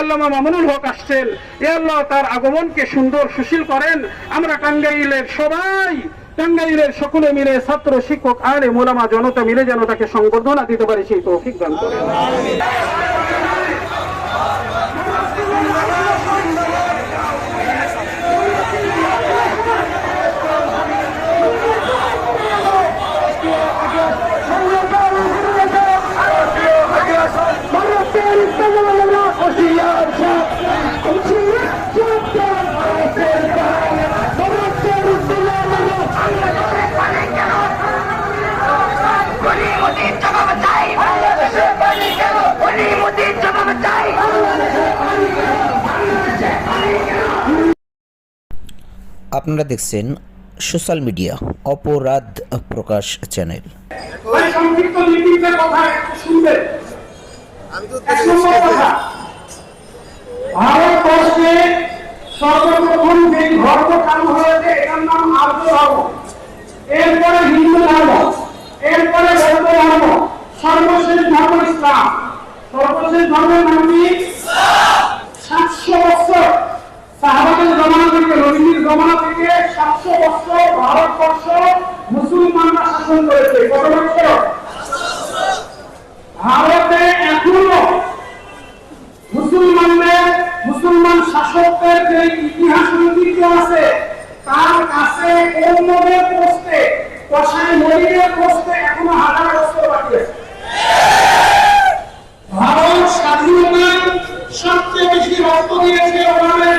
আল্লামা মামুনুল হক আসছেন। এ আল্লাহ তার আগমনকে সুন্দর সুশীল করেন। আমরা টাঙ্গাইলের সবাই, টাঙ্গাইলের সকলে মিলে ছাত্র, শিক্ষক আর মোলামা জনতা মিলে যেন তাকে সংবর্ধনা দিতে পারে, সেই তৌফিক দান করেন। আপনারা দেখছেন সোশ্যাল মিডিয়া অপরাধ প্রকাশ চ্যানেল। এরপরে সর্বশেষ ধর্ম ইসলাম। সর্বশেষ ধর্মের নাম কি? সাতশো বছর সাহাবাদের জমানা থেকে রবীন্দ্রের জমানা থেকে সাতশো বছর ভারতবর্ষ মুসলমানরা শাসন করেছে। কত বছর? ভারতে এখনও মুসলমানদের, মুসলমান শাসকদের যে ইতিহাস ঐতিহ্য আছে, তার কাছে কৌমদের পোস্টে কষাই মরিদের পোস্টে এখনও হাজার বছর বাকি আছে। ভারত স্বাধীনতার সবচেয়ে বেশি রক্ত দিয়েছে ওনাদের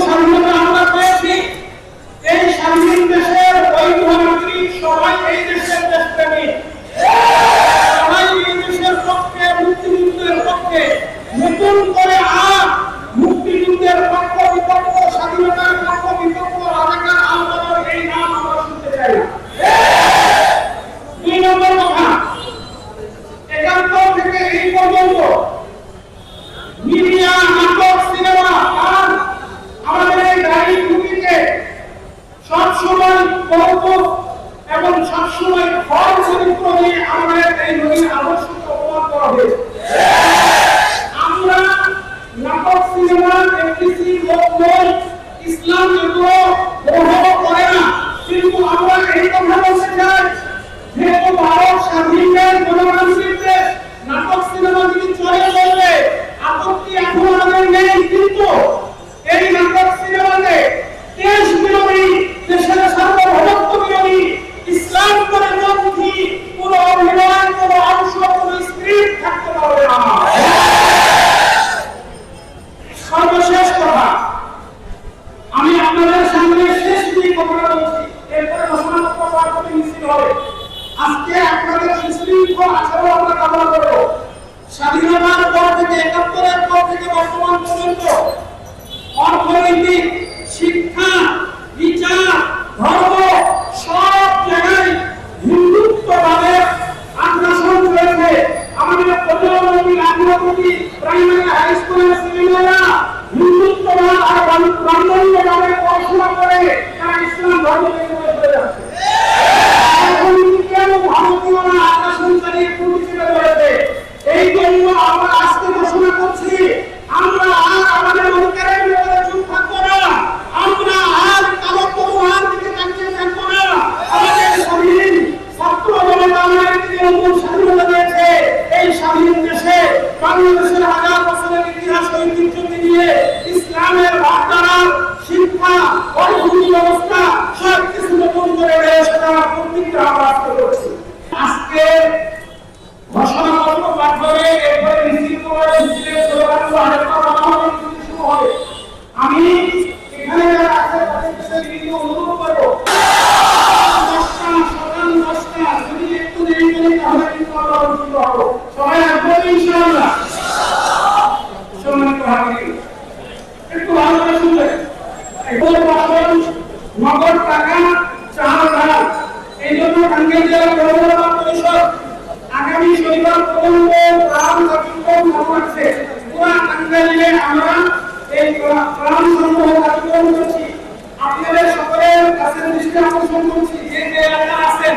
আপনাদের সকলের কাছে দৃষ্টি আকর্ষণ যে যে এলাকা আছেন।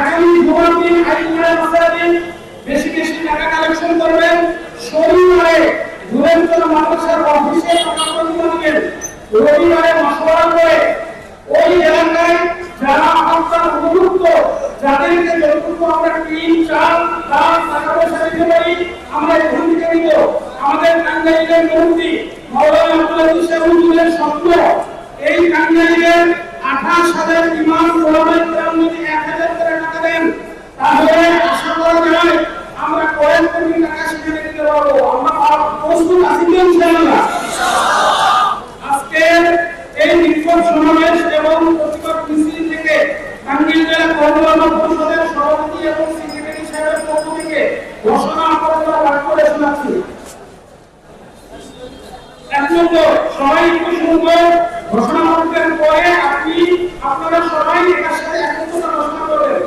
আগামী দিন আইনগড়ের মাসার দিন বেশি বেশি টাকা কালেকশন করবেন। শনিবারে ধুরেন্দ্র মাদ্রাসার অফিসে দিবেন রবিবারে মশওয়ারা করে ওই এলাকায় যারা আপনার উপযুক্ত, যাদেরকে যতটুকু আমরা টিন চাল ডাল টাকা পয়সা পারি, আমরা এখান থেকে দিব আমাদের টাঙ্গাইলের মন্ত্রী মৌলানা আব্দুল সাহেবের স্বপ্ন এই টাঙ্গাইলের আঠাশ হাজার ইমাম ওলামায়ে কেরাম যদি এক হাজার করে টাকা দেন তাহলে আশা করা যায় আমরা প্রস্তুত আছি ইনশাআল্লাহ আজকের এই বিক্ষোভ সমাবেশ এবং প্রতিবাদ মিছিল থেকে টাঙ্গাইল জেলা কর্মকর্তা পরিষদের সভাপতি এবং সেক্রেটারি সাহেবের পক্ষ থেকে ঘোষণা পত্র পাঠ করে শোনাচ্ছি এক নম্বর সবাই একটু শুনবেন ঘোষণা পত্রের পরে আপনি আপনারা সবাই এটার সাথে একত্র ঘোষণা করবেন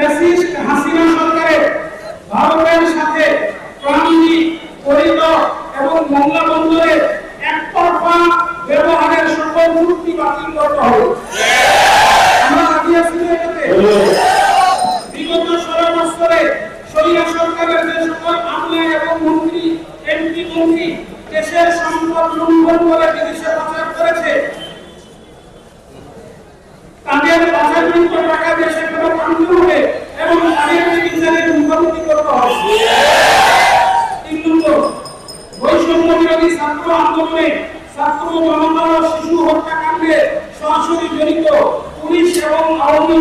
ফ্যাসিস্ট হাসিনা সরকারের ভারতের সাথে প্রাণী করিডর এবং মংলা বন্দরের একতরফা ব্যবহারের সকল চুক্তি বাতিল করতে হবে আমরা তো এটাতে? বিগত ষোলো বছরে সরিয়া সরকারের যে সকল আমলা এবং মন্ত্রী, এমপি, মন্ত্রী দেশের সম্পদ লুণ্ঠন করে বিদেশে পাচার করেছে তাদের বাজারকৃত টাকা দেশে ফেরত আনতে হবে এবং তাদের চিকিৎসাকে মুখোমুখি করতে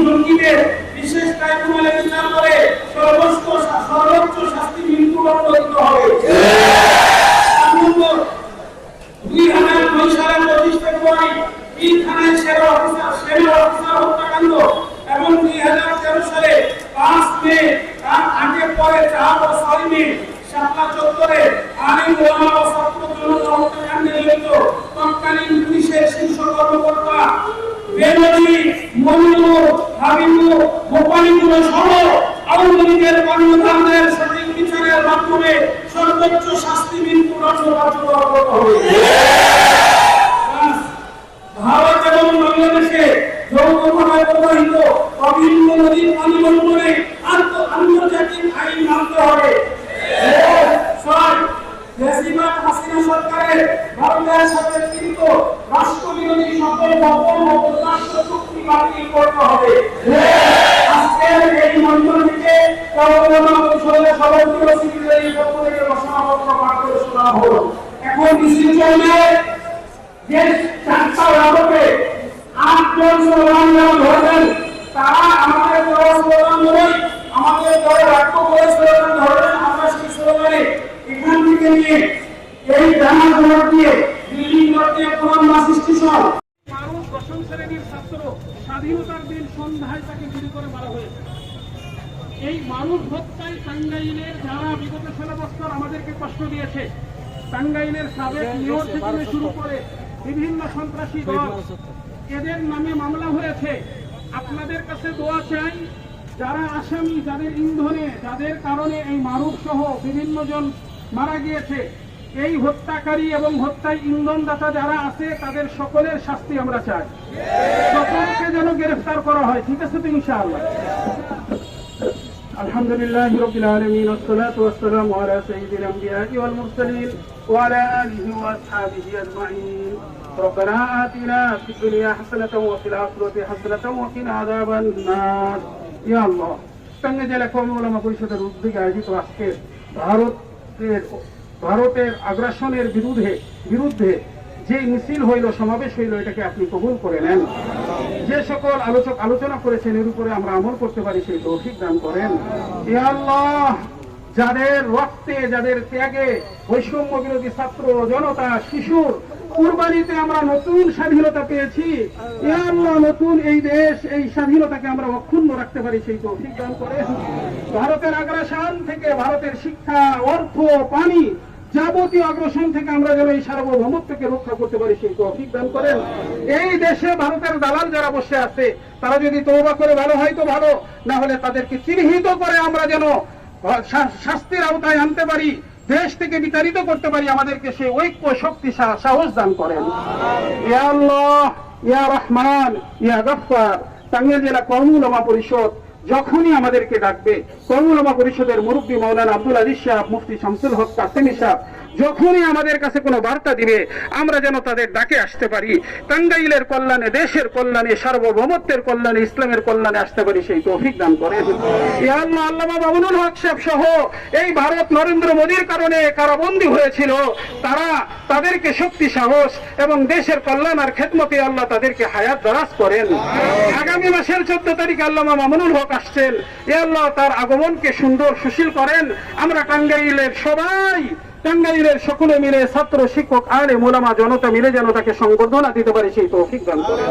জঙ্গিদের বিশেষ ট্রাইব্যুনালে বিচার করে সর্বোচ্চ সর্বোচ্চ শাস্তি মৃত্যুদণ্ড দিতে হবে চার নম্বর দুই হাজার নয় সালের পঁচিশ ফেব্রুয়ারি তিন থানায় সেরা সেনা অফিসার হত্যাকাণ্ড এবং দুই হাজার তেরো সালে পাঁচ মে তার আগে পরে চার ও ছয় মে শাপলা চত্বরে আইন ওলামা ও ছাত্র জনতা হত্যাকাণ্ডে জড়িত তৎকালীন পুলিশের শীর্ষ কর্মকর্তা বেনজি মমিনুর হাবিবুর গোপালীগুলো সহ আওয়ামী লীগের কর্মকাণ্ডের সঠিক বিচারের মাধ্যমে সর্বোচ্চ শাস্তি মৃত্যুদণ্ড কার্যকর করতে হবে ভারত এবং বাংলাদেশে যৌথভাবে প্রবাহিত অভিন্ন নদীর পানি বন্টনে আন্ত- আন্তর্জাতিক আইন মানতে হবে। বেশিরভাগ হাসিনা সরকারের ভারতের সাথে কৃত রাষ্ট্রবিরোধী সকল বক্তব্য ও প্রত্যাশিত চুক্তি বাতিল এই থেকে কর্মকর্তা পরিষদের সভাপতি ও সেক্রেটারি পক্ষ শোনা হলো। এখন মিছিল চলবে যে চারটা রাবতে আটজন স্লোগান যারা ধরবেন তারা আমাদের স্লোগান আমাদের বড় বাক্য করে স্লোগান ধরবেন আমরা সেই স্লোগানে এখান থেকে নিয়ে এই ব্যানার ভোট দিয়ে বিল্ডিং দিয়ে কোরআন বাস স্টেশন মানুষ দশম শ্রেণির ছাত্র স্বাধীনতার দিন সন্ধ্যায় তাকে গুলি করে মারা হয়েছে। এই মানুষ হত্যায় টাঙ্গাইলের যারা বিগত ষোলো বছর আমাদেরকে কষ্ট দিয়েছে টাঙ্গাইলের সাবেক মেয়র থেকে শুরু করে বিভিন্ন সন্ত্রাসী দল এদের নামে মামলা হয়েছে। আপনাদের কাছে দোয়া চাই, যারা আসামি, যাদের ইন্ধনে, যাদের কারণে এই মারুফ সহ বিভিন্ন জন মারা গিয়েছে, এই হত্যাকারী এবং হত্যায় ইন্ধনদাতা যারা আছে, তাদের সকলের শাস্তি আমরা চাই। সকলকে যেন গ্রেফতার করা হয়, ঠিক আছে তুমি ইনশাআল্লাহ? الحمد لله رب العالمين والصلاة والسلام على سيد الأنبياء والمرسلين وعلى آله وأصحابه أجمعين ربنا آتنا في الدنيا حسنة وفي الآخرة حسنة وقنا عذاب النار يا الله টাঙ্গা জেলা কর্মী ওলামা পরিষদের উদ্যোগে আয়োজিত আজকের ভারতের ভারতের আগ্রাসনের বিরুদ্ধে বিরুদ্ধে যে মিছিল হইল, সমাবেশ হইল, এটাকে আপনি কবুল করে নেন। যে সকল আলোচক আলোচনা করেছেন, এর উপরে আমরা আমল করতে পারি, সেই তৌফিক দান করেন। আল্লাহ, যাদের রক্তে, যাদের ত্যাগে বৈষম্য বিরোধী ছাত্র, জনতা, শিশুর কুরবানিতে আমরা নতুন স্বাধীনতা পেয়েছি নতুন এই দেশ, এই স্বাধীনতাকে আমরা অক্ষুণ্ণ রাখতে পারি, সেই তৌফিক দান করেন। ভারতের আগ্রাসন থেকে ভারতের শিক্ষা, অর্থ, পানি যাবতীয় অগ্রসন থেকে আমরা যেন এই সার্বভৌমত্বকে রক্ষা করতে পারি, সেই তৌফিক দান করেন। এই দেশে ভারতের দালাল যারা বসে আছে, তারা যদি তৌবা করে ভালো হয় তো ভালো, না হলে তাদেরকে চিহ্নিত করে আমরা যেন শাস্তির আওতায় আনতে পারি, দেশ থেকে বিতাড়িত করতে পারি, আমাদেরকে সেই ঐক্য, শক্তি সাহস দান করেন। ইয়া আল্লাহ, ইয়া রহমান, ইয়া গফফার। টাঙ্গাইল জেলা কর্মুলমা পরিষদ যখনই আমাদেরকে ডাকবে কর্মুলমা পরিষদের মুরব্বী মৌলানা আব্দুল আজিজ সাহেব, মুফতি শামসুল হক কাসেমি সাহেব যখনই আমাদের কাছে কোনো বার্তা দিবে, আমরা যেন তাদের ডাকে আসতে পারি। টাঙ্গাইলের কল্যাণে, দেশের কল্যাণে, সার্বভৌমত্বের কল্যাণে, ইসলামের কল্যাণে আসতে পারি, সেই তৌফিক দান করেন। আল্লাহ, আল্লামা হক সাহেব সহ এই ভারত নরেন্দ্র মোদীর কারণে কারাবন্দী হয়েছিল, তারা তাদেরকে শক্তি, সাহস এবং দেশের কল্যাণ আর খেদমতে আল্লাহ তাদেরকে হায়াত দরাজ করেন। আগামী মাসের চোদ্দ তারিখ আল্লামা মামুনুল হক আসছেন। এ আল্লাহ তার আগমনকে সুন্দর সুশীল করেন। আমরা টাঙ্গাইলের সবাই টাঙ্গাইলের সকলে মিলে ছাত্র, শিক্ষক আলে মোলামা জনতা মিলে যেন তাকে সংবর্ধনা দিতে পারে, সেই তৌফিক দান করে।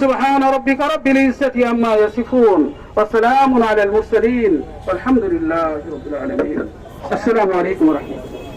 সুবহান রাব্বিকা রাব্বিল ইজ্জাতি আম্মা ইয়াসিফুন ওয়া সালামুন আলাল মুরসালিন। ওয়ালহামদুলিল্লাহি রাব্বিল আলামিন। আসসালামু আলাইকুম ওয়া রাহমাতুল্লাহ।